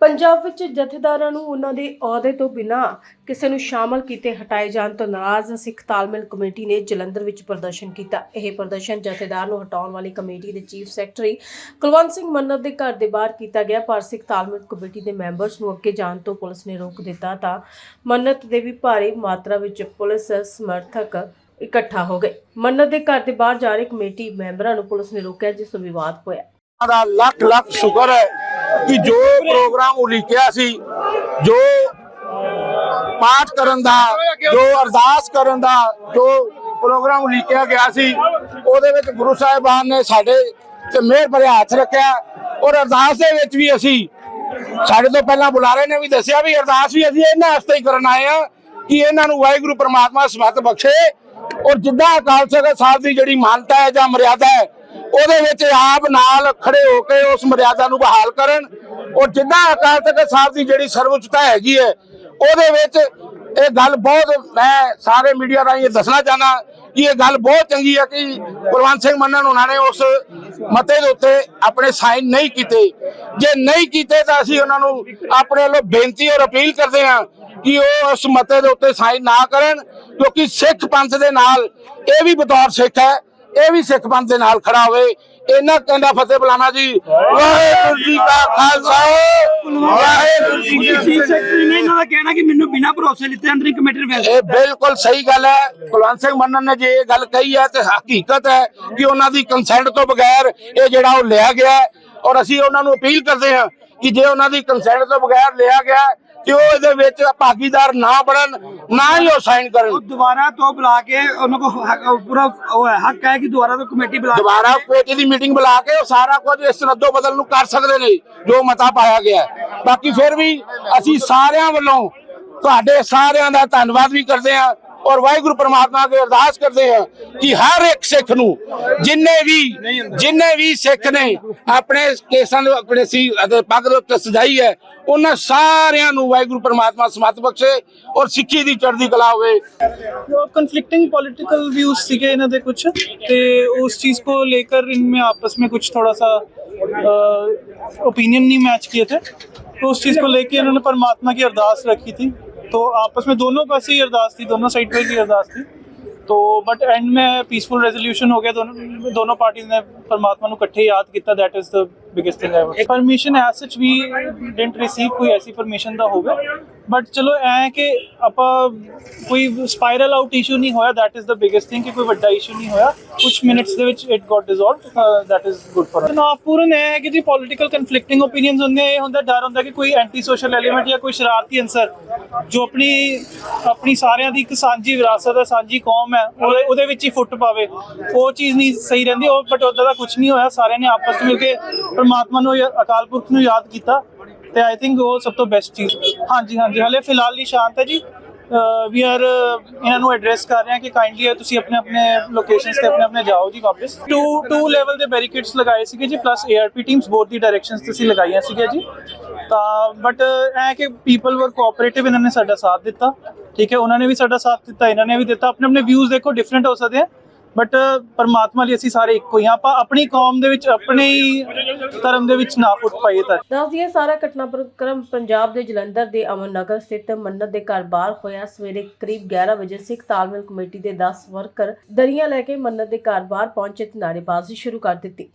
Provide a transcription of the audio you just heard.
ਪੰਜਾਬ ਵਿੱਚ ਜਥੇਦਾਰਾਂ ਨੂੰ ਉਹਨਾਂ ਦੇ ਅਹੁਦੇ ਤੋਂ ਬਿਨਾਂ ਕਿਸੇ ਨੂੰ ਸ਼ਾਮਲ ਕੀਤੇ ਹਟਾਏ ਜਾਣ ਤੋਂ ਨਾਰਾਜ਼, ਸਿੱਖ ਤਾਲਮੇਲ ਕਮੇਟੀ ਨੇ ਜਲੰਧਰ ਵਿੱਚ ਪ੍ਰਦਰਸ਼ਨ ਕੀਤਾ। ਇਹ ਪ੍ਰਦਰਸ਼ਨ ਜਥੇਦਾਰ ਨੂੰ ਹਟਾਉਣ ਵਾਲੀ ਕਮੇਟੀ ਦੇ ਚੀਫ ਸੈਕਟਰੀ ਕੁਲਵੰਤ ਸਿੰਘ ਮੰਨਤ ਦੇ ਘਰ ਦੇ ਬਾਹਰ ਕੀਤਾ ਗਿਆ, ਪਰ ਸਿੱਖ ਤਾਲਮੇਲ ਕਮੇਟੀ ਦੇ ਮੈਂਬਰਸ ਨੂੰ ਅੱਗੇ ਜਾਣ ਤੋਂ ਪੁਲਿਸ ਨੇ ਰੋਕ ਦਿੱਤਾ ਤਾਂ ਮੰਨਤ ਦੇ ਵੀ ਭਾਰੀ ਮਾਤਰਾ ਵਿੱਚ ਪੁਲਿਸ ਸਮਰਥਕ ਇਕੱਠਾ ਹੋ ਗਏ। ਮੰਨਤ ਦੇ ਘਰ ਦੇ ਬਾਹਰ ਜਾ ਰਹੇ ਕਮੇਟੀ ਮੈਂਬਰਾਂ ਨੂੰ ਪੁਲਿਸ ਨੇ ਰੋਕਿਆ, ਜਿਸ ਤੋਂ ਵਿਵਾਦ ਹੋਇਆ। ਦਾ ਲੱਖ ਲੱਖ ਸ਼ੁਕਰ ਹੈ ਕਿ ਜੋ ਪ੍ਰੋਗਰਾਮ ਉਲੀਕਿਆ ਸੀ, ਜੋ ਪਾਠ ਕਰਨ ਦਾ, ਜੋ ਅਰਦਾਸ ਕਰਨ ਦਾ, ਜੋ ਪ੍ਰੋਗਰਾਮ ਉਲੀਕਿਆ ਗਿਆ ਸੀ, ਉਹਦੇ ਵਿੱਚ ਗੁਰੂ ਸਾਹਿਬਾਨ ਨੇ ਸਾਡੇ ਤੇ ਮਿਹਰ ਭਰੇ ਹੱਥ ਰੱਖਿਆ ਔਰ ਅਰਦਾਸ ਦੇ ਵਿੱਚ ਵੀ ਅਸੀਂ ਸਾਡੇ ਤੋਂ ਪਹਿਲਾਂ ਬੁਲਾਰੇ ਨੇ ਵੀ ਦੱਸਿਆ ਵੀ ਅਰਦਾਸ ਵੀ ਅਸੀਂ ਇਹਨਾਂ ਵਾਸਤੇ ਹੀ ਕਰਨ ਆਏ ਆ ਕਿ ਇਹਨਾਂ ਨੂੰ ਵਾਹਿਗੁਰੂ ਪ੍ਰਮਾਤਮਾ ਸਮਤ ਬਖਸ਼ੇ ਔਰ ਜਿੱਦਾਂ ਅਕਾਲ ਤਖਤ ਸਾਹਿਬ ਦੀ ਜਿਹੜੀ ਮਾਨਤਾ ਹੈ ਜਾਂ ਮਰਿਆਦਾ ਹੈ ਉਹਦੇ ਵਿੱਚ ਆਪ ਨਾਲ ਖੜੇ ਹੋ ਕੇ ਉਸ ਮਰਿਆਦਾ ਨੂੰ ਬਹਾਲ ਕਰਨ। ਔਰ ਜਿੱਦਾਂ ਅਕਾਲ ਤਖਤ ਸਾਹਿਬ ਦੀ ਜਿਹੜੀ ਸਰਵਉੱਚਤਾ ਹੈਗੀ ਹੈ, ਉਹਦੇ ਵਿੱਚ ਇਹ ਗੱਲ ਬਹੁਤ ਮੈਂ ਸਾਰੇ ਮੀਡੀਆ ਰਾਹੀਂ ਇਹ ਦੱਸਣਾ ਚਾਹਨਾ ਕਿ ਇਹ ਗੱਲ ਬਹੁਤ ਚੰਗੀ ਹੈ ਕਿ ਕੁਲਵੰਤ ਸਿੰਘ ਮੰਨਣ ਉਹਨਾਂ ਨੇ ਉਸ ਮਤੇ ਦੇ ਉੱਤੇ ਆਪਣੇ ਸਾਈਨ ਨਹੀਂ ਕੀਤੇ। ਜੇ ਨਹੀਂ ਕੀਤੇ ਤਾਂ ਅਸੀਂ ਉਹਨਾਂ ਨੂੰ ਆਪਣੇ ਵੱਲੋਂ ਬੇਨਤੀ ਔਰ ਅਪੀਲ ਕਰਦੇ ਹਾਂ ਕਿ ਉਹ ਉਸ ਮਤੇ ਦੇ ਉੱਤੇ ਸਾਈਨ ਨਾ ਕਰਨ, ਕਿਉਂਕਿ ਸਿੱਖ ਪੰਥ ਦੇ ਨਾਲ ਇਹ ਵੀ ਬਤੌਰ ਸਿੱਖ ਹੈ। ਇਹ ਵੀ ਸਿੱਖ ਪੰਥ ਦੇ ਨਾਲ ਖੜਾ ਹੋਵੇ। ਇਹਨਾਂ ਕਹਿੰਦਾ ਫਤਿਹ ਬੁਲਾਣਾ ਜੀ। ਵਾਹਿਗੁਰੂ ਜੀ ਕਾ ਖਾਲਸਾ। ਵਾਹਿਗੁਰੂ ਜੀ ਕੀ ਫਤਿਹ। ਸੈਕਟਰੀ ਨੇ ਇਹਨਾਂ ਦਾ ਕਹਿਣਾ ਕਿ ਮੈਨੂੰ ਬਿਨਾਂ ਭਰੋਸੇ ਲਿੱਤੇ ਅੰਦਰ ਕਮੇਟੀ ਨੂੰ ਇਹ ਬਿਲਕੁਲ ਸਹੀ ਗੱਲ ਹੈ। ਕੁਲਵੰਤ ਸਿੰਘ ਮੰਨਣ ਨੇ ਜੇ ਇਹ ਗੱਲ ਕਹੀ ਹੈ ਤੇ ਹਕੀਕਤ ਹੈ ਕਿ ਉਹਨਾਂ ਦੀ ਕੰਸੈਂਟ ਤੋਂ ਬਗੈਰ ਇਹ ਜਿਹੜਾ ਉਹ ਲਿਆ ਗਿਆ ਔਰ ਅਸੀਂ ਉਹਨਾਂ ਨੂੰ ਅਪੀਲ ਕਰਦੇ ਹਾਂ ਕਿ ਜੇ ਉਹਨਾਂ ਦੀ ਕੰਸੈਂਟ ਤੋਂ ਬਗੈਰ ਲਿਆ ਗਿਆ ਤੇ ਉਹ ਇਹਦੇ ਵਿੱਚ ਭਾਗੀਦਾਰ ਨਾ ਬਣਨ ਨਾ ਹੀ ਉਹ ਸਾਈਨ ਕਰਨ ਉਹ ਦੁਬਾਰਾ ਤੋਂ ਬੁਲਾ ਕੇ ਉਹਨਾਂ ਕੋ ਪੂਰਾ ਉਹ ਹੈ ਹੱਕ ਹੈ ਕਿ ਦੁਬਾਰਾ ਤੋਂ ਕਮੇਟੀ ਬੁਲਾ ਦੁਬਾਰਾ ਕਮੇਟੀ ਦੀ ਮੀਟਿੰਗ ਬੁਲਾ ਕੇ ਉਹ ਸਾਰਾ ਕੁਝ ਇਸ ਰੱਦੋ ਬਦਲ ਨੂੰ ਕਰ ਸਕਦੇ ਨੇ ਜੋ ਮਤਾ ਪਾਇਆ ਗਿਆ। ਬਾਕੀ ਫਿਰ ਵੀ ਅਸੀਂ ਸਾਰਿਆਂ ਵੱਲੋਂ ਤੁਹਾਡੇ ਸਾਰਿਆਂ ਦਾ ਧੰਨਵਾਦ ਵੀ ਕਰਦੇ ਹਾਂ ਔਰ ਵਾਹਿਗੁਰੂ ਪ੍ਰਮਾਤਮਾ ਅੱਗੇ ਅਰਦਾਸ ਕਰਦੇ ਹਾਂ ਕਿ ਹਰ ਇੱਕ ਸਿੱਖ ਨੂੰ ਜਿੰਨੇ ਵੀ ਜਿੰਨੇ ਵੀ ਸਿੱਖ ਨੇ ਆਪਣੇ ਕੇਸਾਂ ਦੇ ਆਪਣੇ ਸੀ ਅਤੇ ਪੱਗ ਦੇ ਉੱਤੇ ਸਜਾਈ ਹੈ ਉਹਨਾਂ ਸਾਰਿਆਂ ਨੂੰ ਵਾਹਿਗੁਰੂ ਪ੍ਰਮਾਤਮਾ ਸਮਤ ਬਖਸ਼ੇ ਔਰ ਸਿੱਖੀ ਦੀ ਚੜ੍ਹਦੀ ਕਲਾ ਹੋਵੇ कन्फ्लिक्टिंग पॉलिटिकल व्यूज सीखे इन्होंने कुछ ते उस चीज को लेकर इनमें आपस में कुछ थोड़ा सा ओपिनियन नहीं मैच किए थे तो उस चीज को लेके इन्होंने परमात्मा की अरदास रखी थी तो आपस में दोनों पास ही अरदास थी दोनों साइड पे ही अरदास थी तो बट एंड में पीसफुल रेजोल्यूशन हो गया दोनों दोनों पार्टीज ने परमात्मा ਨੂੰ ਇਕੱਠੇ ਯਾਦ ਕੀਤਾ that is the biggest thing ever ਇੱਕ permission as such we didn't receive ਕੋਈ ਐਸੀ ਪਰਮਿਸ਼ਨ ਦਾ ਹੋਵੇ। ਬਟ ਚਲੋ ਐ ਕਿ ਆਪਾਂ ਕੋਈ ਸਪਾਈਰਲ ਆਊਟ ਇਸ਼ੂ ਨਹੀਂ ਹੋਇਆ that is the biggest thing ਕਿ ਕੋਈ ਵੱਡਾ ਇਸ਼ੂ ਨਹੀਂ ਹੋਇਆ। ਕੁਝ ਮਿੰਟਸ ਦੇ ਵਿੱਚ it got dissolved that is good for us ਤਣਾਅਪੂਰਨ ਇਹ ਹੈ ਕਿ ਜੀ ਪੋਲਿਟੀਕਲ ਕਨਫਲਿਕਟਿੰਗ ਓਪੀਨੀਅਨਸ ਹੁੰਦੇ ਇਹ ਹੁੰਦਾ ਡਰ ਹੁੰਦਾ ਕਿ ਕੋਈ ਐਂਟੀ ਸੋਸ਼ਲ ਐਲੀਮੈਂਟ ਜਾਂ ਕੋਈ ਸ਼ਰਾਰਤੀ ਅਨਸਰ ਜੋ ਆਪਣੀ ਆਪਣੀ ਸਾਰਿਆਂ ਦੀ ਇੱਕ ਸਾਂਝੀ ਵਿਰਾਸਤ ਹੈ ਸਾਂਝੀ ਕੌਮ ਹੈ ਉਹਦੇ ਉਹਦੇ ਵਿੱਚ ਹੀ ਫੁੱਟ ਪਾਵੇ। ਉਹ ਚੀਜ਼ ਨਹੀਂ ਸਹੀ ਰਹਿੰਦੀ ਉਹ ਬਟ ਉਦਾਂ ਦਾ ਕੁਝ ਨਹੀਂ ਹੋਇਆ। ਸਾਰਿਆਂ ਨੇ ਆਪਸ ਵਿੱਚ ਮਿਲ ਕੇ ਪਰਮਾਤਮਾ ਨੂੰ ਯਾ- ਅਕਾਲ ਪੁਰਖ ਨੂੰ ਯਾਦ ਕੀਤਾ ਤੇ ਆਈ ਥਿੰਕ ਉਹ ਸਭ ਤੋਂ ਬੈਸਟ ਚੀਜ਼। ਹਾਂਜੀ ਹਾਂਜੀ, ਹਲੇ ਫਿਲਹਾਲ ਲਈ ਸ਼ਾਂਤ ਹੈ ਜੀ। ਵੀ ਆਰ ਇਹਨਾਂ ਨੂੰ ਐਡਰੈਸ ਕਰ ਰਹੇ ਹਾਂ ਕਿ ਕਾਈਂਡਲੀ ਤੁਸੀਂ ਆਪਣੇ ਆਪਣੇ ਲੋਕੇਸ਼ਨਸ ਤੇ ਆਪਣੇ ਆਪਣੇ ਜਾਓ ਜੀ ਵਾਪਸ। ਟੂ ਟੂ ਲੈਵਲ ਦੇ ਬੈਰੀਕੇਡਸ ਲਗਾਏ ਸੀਗੇ ਜੀ ਪਲੱਸ ਏਆਰਪੀ ਟੀਮਸ ਬੋਥ ਦੀ ਡਾਇਰੈਕਸ਼ਨਸ ਤੇ ਅਸੀਂ ਲਗਾਈਆਂ ਸੀਗੀਆਂ ਜੀ। ਤਾਂ ਬਟ ਐ ਕਿ ਪੀਪਲ ਵਰ ਕੋਆਪਰੇਟਿਵ ਇਹਨਾਂ ਨੇ ਸਾਡਾ ਸਾਥ ਦਿੱਤਾ। ਠੀਕ ਹੈ, ਉਹਨਾਂ ਨੇ ਵੀ ਸਾਡਾ ਸਾਥ ਦਿੱਤਾ, ਇਹਨਾਂ ਨੇ ਵੀ ਦਿੱਤਾ। ਆਪਣੇ ਆਪਣੇ ਵਿਊਜ਼ ਦੇਖੋ ਡਿਫਰੈਂਟ ਹੋ ਸਕਦੇ ਆ। ਬਟ ਪਰਮਾਤਮਾ ਲਈ ਅਸੀਂ ਸਾਰੇ ਇੱਕੋ ਹੀ ਹਾਂ। ਆਪਾਂ ਆਪਣੀ ਕੌਮ ਦੇ ਵਿੱਚ, ਆਪਣੇ ਹੀ ਧਰਮ ਦੇ ਵਿੱਚ ਨਾ ਫੁੱਟ ਪਾਈਏ ਤਾਂ। ਦੱਸ ਸਾਰਾ ਘਟਨਾਕ੍ਰਮ ਪੰਜਾਬ ਦੇ ਜਲੰਧਰ ਦੇ ਅਮਨ ਨਗਰ ਸਥਿਤ ਮੰਨਤ ਦੇ ਘਰ ਬਾਹਰ ਹੋਇਆ। ਸਵੇਰੇ ਕਰੀਬ 11 ਵਜੇ ਸਿੱਖ ਤਾਲਮੇਲ ਕਮੇਟੀ ਦੇ 10 ਵਰਕਰ ਦਰੀਆਂ ਲੈ ਕੇ ਮੰਨਤ ਦੇ ਘਰ ਬਾਹਰ ਪਹੁੰਚੇ ਤੇ ਨਾਅਰੇਬਾਜ਼ੀ ਸ਼ੁਰੂ ਕਰ ਦਿੱਤੀ।